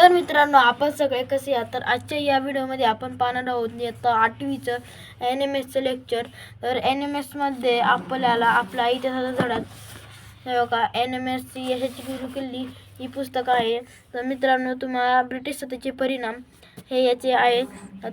तर मित्रांनो आपण सगळे कसे आहात? तर आजच्या या व्हिडिओमध्ये आपण पाहणार आहोत इयत्ता आठवीचं एन एम एसचं लेक्चर तर एन एम एसमध्ये आपल्याला आपला इतिहासाचा धड्यात हे बघा एन एम एसची यशाची गुरु किल्ली ही पुस्तकं आहे. तर मित्रांनो तुम्हाला ब्रिटिश सत्तेचे परिणाम हे याचे आहे.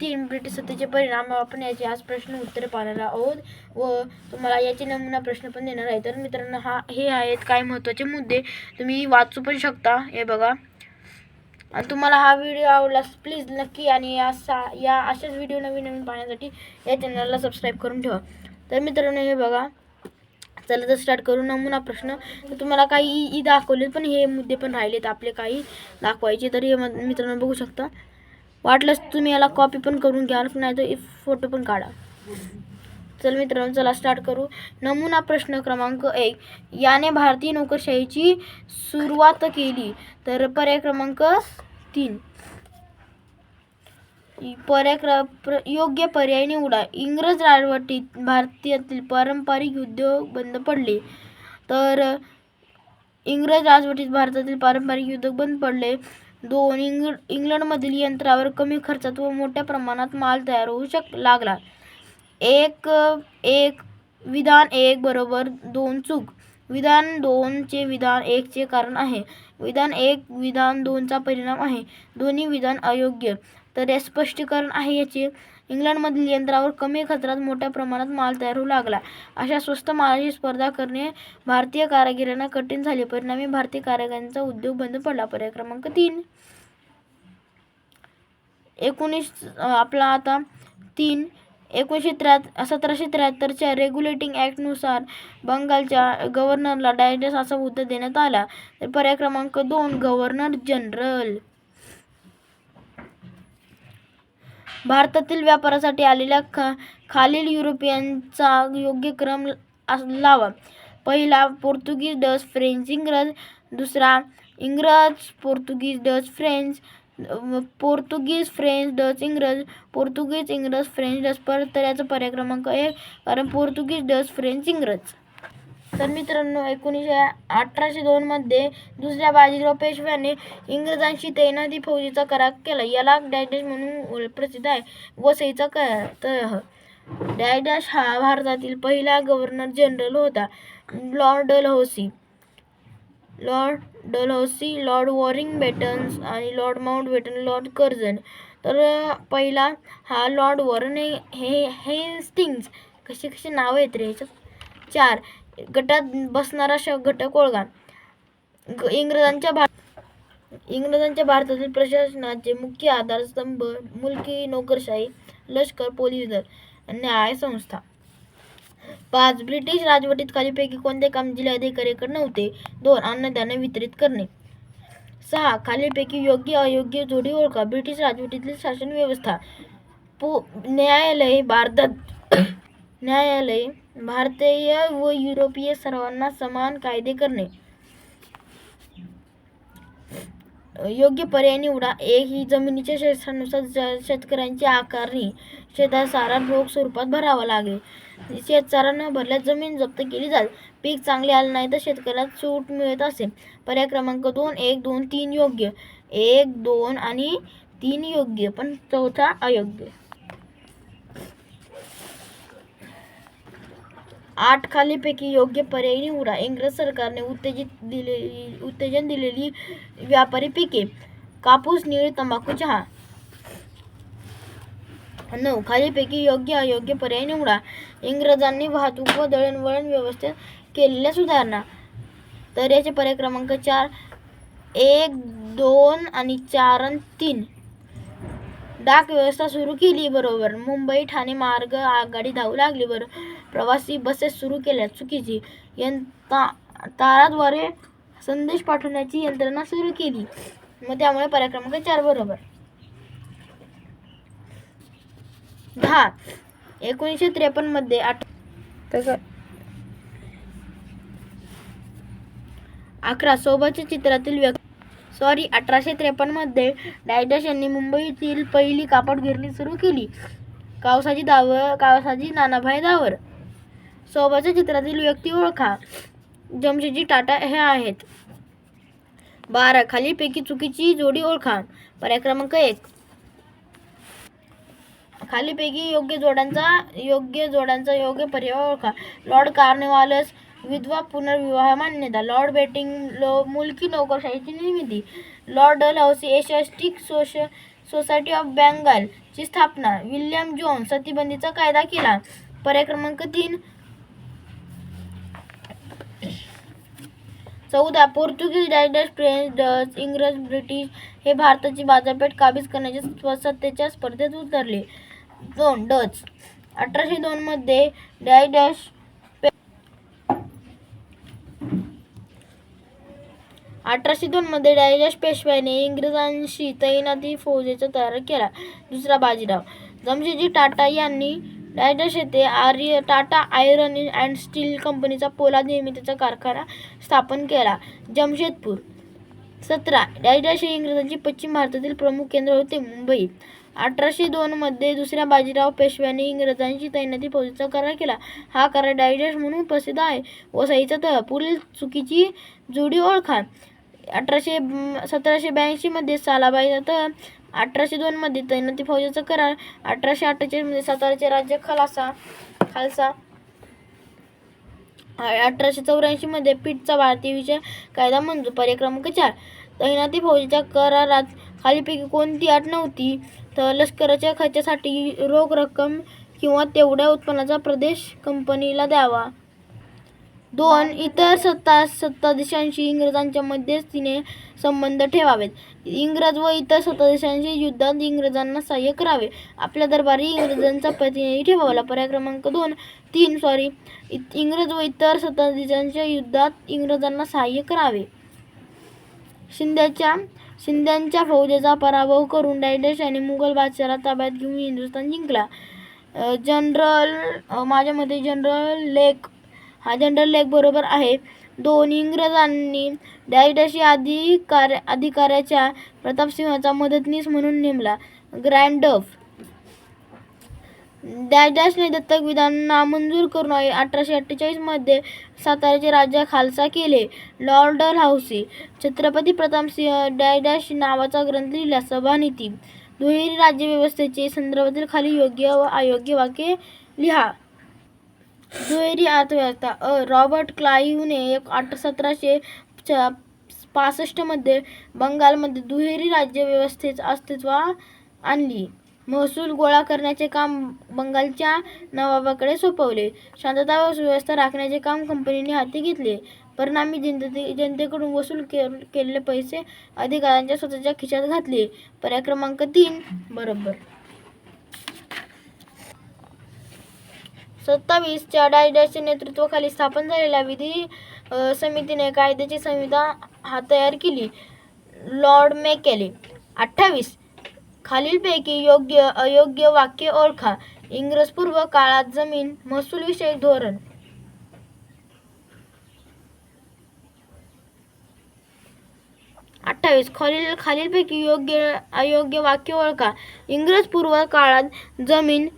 तीन ब्रिटिश सत्तेचे परिणाम आपण याचे आज प्रश्न उत्तर पाहणार आहोत व तुम्हाला याचे नमुना प्रश्न पण देणार आहे. तर मित्रांनो हा हे आहेत काही महत्त्वाचे मुद्दे. तुम्ही वाचू पण शकता हे बघा. आणि तुम्हाला हा व्हिडिओ आवडलास प्लीज नक्की आणि या सा या अशाच व्हिडिओ नवीन नवीन पाहण्यासाठी या चॅनलला सबस्क्राईब करून ठेवा. तर मित्रांनो हे बघा. चला तर स्टार्ट करू. नमुना प्रश्न. तर तुम्हाला काही ई दाखवले पण हे मुद्दे पण राहिलेत आपले काही दाखवायचे. तर हे मग मित्रांनो बघू शकता. वाटलंच तुम्ही याला कॉपी पण करून घ्याल नाही तर फोटो पण काढा. चल मित्रांनो चला स्टार्ट करू. नमुना प्रश्न क्रमांक एक. याने भारतीय नोकरशाहीची सुरुवात केली. तर पर्याय क्रमांक तीन. पर्याय प्र योग्य पर्याय निवडा. इंग्रज राजवटीत भारतातील पारंपरिक उद्योग बंद पडले. तर इंग्रज राजवटीत भारतातील पारंपरिक उद्योग बंद पडले. दोन इंग इंग्लंडमधील यंत्रावर कमी खर्चात व मोठ्या प्रमाणात माल तयार होऊ शक लागला. एक एक विधान एक बरोबर दोन चूक. विधान दोनचे विधान एकचे कारण आहे. विधान एक विधान दोनचा परिणाम आहे. दोन्ही विधान अयोग्य. तर हे स्पष्टीकरण आहे याचे. इंग्लंडमधील यंत्रावर कमी खर्चात मोठ्या प्रमाणात माल तयार होऊ लागला. अशा स्वस्त मालाची स्पर्धा करणे भारतीय कारागिरांना कठीण झाले. परिणामी भारतीय कारागिरांचा उद्योग बंद पडला. पर्याय क्रमांक तीन. एकोणीस आपला आता तीन. एकोणीसशे त्र्या सतराशे त्र्याहत्तरच्या रेग्युलेटिंग ॲक्टनुसार बंगालच्या गव्हर्नरला डायजेस्ट असा हुद्दा देण्यात आला. तर पर्याय क्रमांक दोन गव्हर्नर जनरल भारतातील व्यापारासाठी आलेल्या खा खालील युरोपियनचा योग्य क्रम लावा. पहिला पोर्तुगीज डच फ्रेंच इंग्रज दुसरा इंग्रज Portuguese Dutch French Portuguese French Dutch इंग्रज पोर्तुगीज इंग्रज फ्रेंच डच परत तर याचा पर्याय क्रमांक एक कारण पोर्तुगीज डच फ्रेंच इंग्रज. तर मित्रांनो एकोणीसशे अठराशे दोनमध्ये दुसऱ्या बाजीराव पेशव्याने इंग्रजांशी तैनाती फौजीचा करार केला. याला डॅडॅश म्हणून प्रसिद्ध आहे. वसईचा करार तह डॅडॅश हा भारतातील पहिला गव्हर्नर जनरल होता. Lord Dalhousie. Lord Dalhousie Lord Warren बेटन्स आणि Lord Mountbatten Lord Curzon तर पहिला हा लॉर्ड वॉरन हे हे हेस्टिंग्ज कसे कसे नाव आहेत रे ह्याच्यात चार. गटात बसणारा श घटक ओळखा. ग- इंग्रजांच्या भा इंग्रजांच्या भारतातील प्रशासनाचे मुख्य आधारस्तंभ मुलकी नोकरशाही लष्कर पोलीस दल न्याय संस्था पाच ब्रिटिश राजवटीत खालीपैकी कोणते काम जिल्हा अधिकाऱ्याकडे नव्हते? दोन अन्नधान्य वितरित करणे. सहा खालीलपैकी योग्य अयोग्य जोडी ओळखा. ब्रिटिश राजवटीतील शासन व्यवस्था. पु न्यायालय भारतात न्यायालय भारतीय व युरोपीय सर्वांना समान कायदे करणे. योग्य पर्याय निवडा. एक ही जमिनीच्या क्षेत्रानुसार ज- शेतकऱ्यांची आकारणी शेतासारा रोख स्वरूपात भरावा लागेल. शेतसारा न भरल्यास जमीन जप्त केली जाईल. पीक चांगले आलं नाही तर शेतकऱ्याला सूट मिळत असेल पर्याय क्रमांक दोन एक दोन तीन योग्य. एक दोन आणि तीन योग्य पण चौथा अयोग्य. आठ खालीपैकी योग्य पर्याय निवडा इंग्रज सरकारने उत्तेजित दिलेली उत्तेजन दिलेली व्यापारी पिके कापूस निळी तंबाखू चहा. नऊ खालीपैकी योग्य अयोग्य पर्याय निवडा इंग्रजांनी वाहतूक व दळणवळण व्यवस्थेत केलेल्या सुधारणा. तर याचे पर्याय क्रमांक चार एक दोन आणि चार आणि तीन. डाक व्यवस्था सुरू केली बरोबर. मुंबई ठाणे मार्ग आघाडी धावू लागली बरोबर प्रवासी बसेस सुरू केल्या चुकीची. यंता ताराद्वारे संदेश पाठवण्याची यंत्रणा सुरू केली. मग त्यामुळे पर्याय क्रमांक चार बरोबर. दहा. एकोणीसशे त्रेपन्नमध्ये आठ तसं. अकरा. सोबतच्या चित्रातील व्यक्ती सॉरी अठराशे त्रेपन्नमध्ये डायडस यांनी मुंबईतील पहिली कापड गिरणी सुरू केली. कावसाजी दावर कावसाजी नानाभाई दावर सोबतच्या चित्रातील व्यक्ती ओळखा. जमशेदजी टाटा हे आहेत. बारा खालीलपैकी चुकीची जोडी ओळखा. पर्याय क्रमांक एक. खालीपैकी योग्य जोड्यांचा योग्य जोड्यांचा योग्य पर्याय ओळखा. लॉर्ड कार्निवालस विधवा पुनर्विवाह मान्यता. लॉर्ड बेटिंग लो मुलकी नोकरशाहीची निर्मिती. लॉर्ड डलहौसी एशियास्टिक सोश सोसायटी ऑफ बेंगाल ची स्थापना. विल्यम जोन सतीबंदीचा कायदा केला. पर्याय क्रमांक तीन. चौदा. पोर्तुगीज डायडस फ्रेंच डच इंग्रज ब्रिटिश हे भारताची बाजारपेठ काबीज करण्याच्या स्वसत्तेच्या स्पर्धेत उतरले. दोन. डच अठराशे दोनमध्ये डायडस अठराशे दोन मध्ये पेशव्याने इंग्रजांशी तैनाती फौजेचा तयार केला. दुसरा बाजीराव. जमशेदजी टाटा यांनी डायडस येथे आर्य टाटा आयरन अँड स्टील कंपनीचा पोलाद निर्मितीचा कारखाना स्थापन केला. जमशेदपूर. सतरा. डायडस हे इंग्रजांची पश्चिम भारतातील प्रमुख केंद्र होते मुंबई. अठराशे दोनमध्ये दुसऱ्या बाजीराव पेशव्याने इंग्रजांची तैनाती फौजेचा करार केला. हा करार डायडस म्हणून प्रसिद्ध आहे. वसईचा तह पुढील चुकीची जोडी ओळखा. अठराशे सतराशे ब्याऐंशीमध्ये सालाबाई तर अठराशे दोनमध्ये तैनाती फौजाचा करार अठराशे अठ्ठेचाळीसमध्ये साताराचे राज्य खलासा खालसा अठराशे चौऱ्याऐंशीमध्ये पीठचा भारतीय विषय कायदा मंजूर पर्याय चार तैनाती फौजेच्या करारात खालीपैकी कोणती अट नव्हती? तर लष्कराच्या खर्चासाठी रोख रक्कम किंवा तेवढ्या उत्पन्नाचा प्रदेश कंपनीला द्यावा. दोन इतर सत्ता सत्ताधीशांशी इंग्रजांच्या मध्यस्थीने संबंध ठेवावेत. इंग्रज व इतर सत्ताधीशांशी युद्धात इंग्रजांना सहाय्य करावे. आपल्या दरबारी इंग्रजांचा प्रतिनिधी ठेवावा. पर्याय क्रमांक दोन तीन सॉरी इंग्रज व इतर सत्ताधीशांच्या युद्धात इंग्रजांना सहाय्य करावे. शिंद्याच्या शिंद्यांच्या फौजेचा पराभव करून डायडेश यांनी मुघल बादशाला ताब्यात घेऊन हिंदुस्थान जिंकला. जनरल माझ्या मते जनरल लेक हा जनरल लेख बरोबर आहे. दोन इंग्रजांनी डायडशी अधिकार अधिकाऱ्याच्या प्रतापसिंहाचा मदतनीस म्हणून नेमला. ग्रँड डफ. दत्तक विधान नामंजूर करून अठराशे अठ्ठेचाळीसमध्ये साताऱ्याचे राज्य खालसा केले. लॉर्ड हाऊसी छत्रपती प्रतापसिंह डायडॅश नावाचा ग्रंथ लिहिला. सभानीती दुहेरी राज्यव्यवस्थेचे संदर्भातील खाली योग्य व अयोग्य वाक्य लिहा. दुहेरी अर्थव्यवस्था अ रॉबर्ट क्लाईव्हने एक आठ सतराशे पासष्टमध्ये बंगालमध्ये दुहेरी राज्यव्यवस्थेच अस्तित्वात आणली. महसूल गोळा करण्याचे काम बंगालच्या नवाबाकडे सोपवले. शांतता व सुव्यवस्था राखण्याचे काम कंपनीने हाती घेतले. परिणामी जनते जनतेकडून वसूल के केलेले पैसे अधिकाऱ्यांच्या स्वतःच्या खिशात घातले. पर्याय क्रमांक तीन बरोबर. सत्तावीसच्या डायडसच्या नेतृत्वाखाली स्थापन झालेल्या विधी समितीने कायद्याची संहिता हा तयार केली. लॉर्ड मेकेले अठ्ठावीस. खालीलपैकी योग्य अयोग्य वाक्य ओळखा. इंग्रजपूर्व काळात जमीन महसूलविषयक धोरण. अठ्ठावीस. खालील खालीलपैकी योग्य अयोग्य वाक्य ओळखा. इंग्रज पूर्व काळात जमीन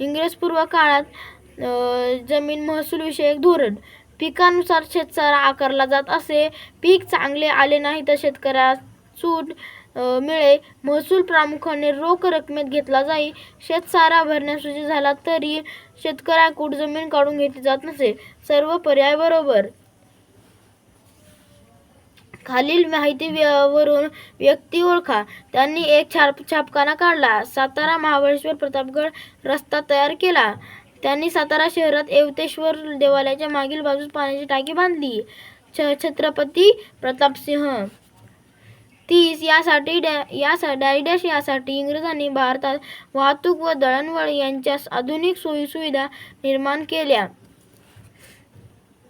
इंग्रजपूर्व काळात जमीन महसूलविषयक धोरण. पिकानुसार शेतसारा आकारला जात असे. पीक चांगले आले नाही तर शेतकऱ्यास सूट मिळे महसूल प्रामुख्याने रोख रकमेत घेतला जाई. शेतसारा भरण्यासाठी झाला तरी शेतकऱ्याकडून जमीन काढून घेतली जात नसे. सर्व पर्याय बरोबर. खालील माहिती वरून व्यक्ती ओळखा. त्यांनी एक छाप छापखाना काढला. सातारा महाबळेश्वर प्रतापगड रस्ता तयार केला. त्यांनी सातारा शहरात एवतेश्वर देवालयाच्या मागील बाजूस पाण्याची टाकी बांधली. छ छत्रपती प्रतापसिंह. तीस यासाठी डॅ या डायडॅश यासाठी इंग्रजांनी भारतात वाहतूक व दळणवळ यांच्या आधुनिक सोयीसुविधा निर्माण केल्या.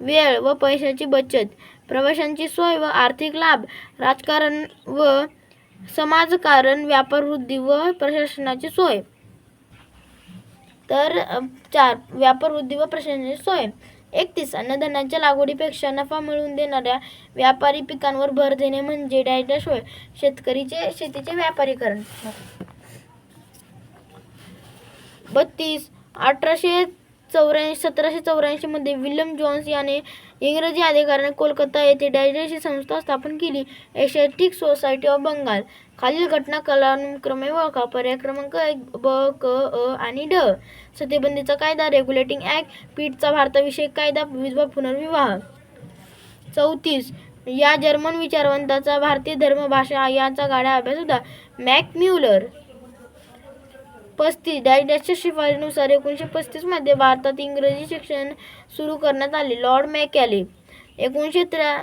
वेळ व पैशाची बचत. प्रवाशांची सोय व आर्थिक लाभ राजकारण व समाजकारण व्यापारवृद्धी व प्रशासनाची सोय. तर चार व्यापारवृद्धी व प्रशासनाची सोय. एकतीस अन्नधान्याच्या लागवडीपेक्षा नफा मिळवून देणाऱ्या व्यापारी पिकांवर भर देणे म्हणजे डायडॅश होय शेतकरीचे शेतीचे व्यापारीकरण. बत्तीस अठराशे चौऱ्याऐंशी सतराशे चौऱ्याऐंशीमध्ये विल्यम जॉन्स याने इंग्रजी अधिकाऱ्याने कोलकाता येथे डायजेशी संस्था स्थापन केली. Asiatic Society of Bengal. खालील घटना कलानुक्रमे ओळखा पर्याय क्रमांक एक ब क अ आणि ड. सतीबंदीचा कायदा रेग्युलेटिंग ऍक्ट पीठचा भारताविषयक कायदा विधवा पुनर्विवाह. चौतीस. या जर्मन विचारवंताचा भारतीय धर्म भाषा याचा गाडा अभ्यास होता. मॅक म्युलर पस्तीस डायडॅसच्या शिफारीनुसार एकोणीसशे पस्तीसमध्ये भारतात इंग्रजी शिक्षण सुरू करण्यात आले. लॉर्ड मॅकॅले एकोणीसशे त्र्या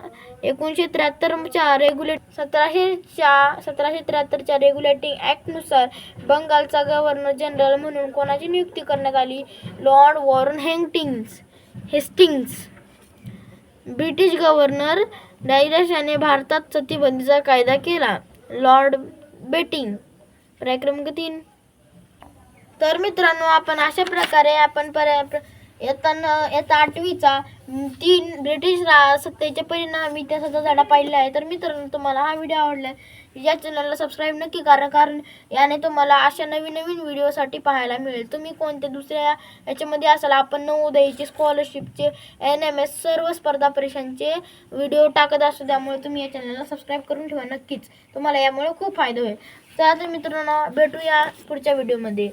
एकोणीसशे त्र्याहत्तरच्या रेग्युलेट सतराशेच्या सतराशे त्र्याहत्तरच्या रेग्युलेटिंग ॲक्टनुसार बंगालचा गव्हर्नर जनरल म्हणून कोणाची नियुक्ती करण्यात आली? लॉर्ड वॉरन हेंगटिंग्स हेस्टिंग्स. ब्रिटिश गव्हर्नर डायडॅश याने भारतात सतीबंदीचा कायदा केला. Lord Bentinck. पर्याय तीन. तर मित्रांनो आपण अशा प्रकारे आपण पर्याय प्र- येताना येता आठवीचा तीन ब्रिटिश रा सत्तेचे परिणाम इतिहासाचा धडा पाहिला आहे. तर मित्रांनो तुम्हाला हा व्हिडिओ आवडला या चॅनलला सबस्क्राईब नक्की करा कारण याने तुम्हाला अशा नवीन नवीन व्हिडिओसाठी पाहायला मिळेल. तुम्ही कोणत्या दुसऱ्या याच्यामध्ये असाल आपण नवोदयचे स्कॉलरशिपचे एन एम एस सर्व स्पर्धा परीक्षांचे व्हिडिओ टाकत असतो त्यामुळे तुम्ही या चॅनलला सबस्क्राईब करून ठेवा नक्कीच. तुम्हाला यामुळे खूप फायदा होईल. तर आता मित्रांनो भेटूया पुढच्या व्हिडिओमध्ये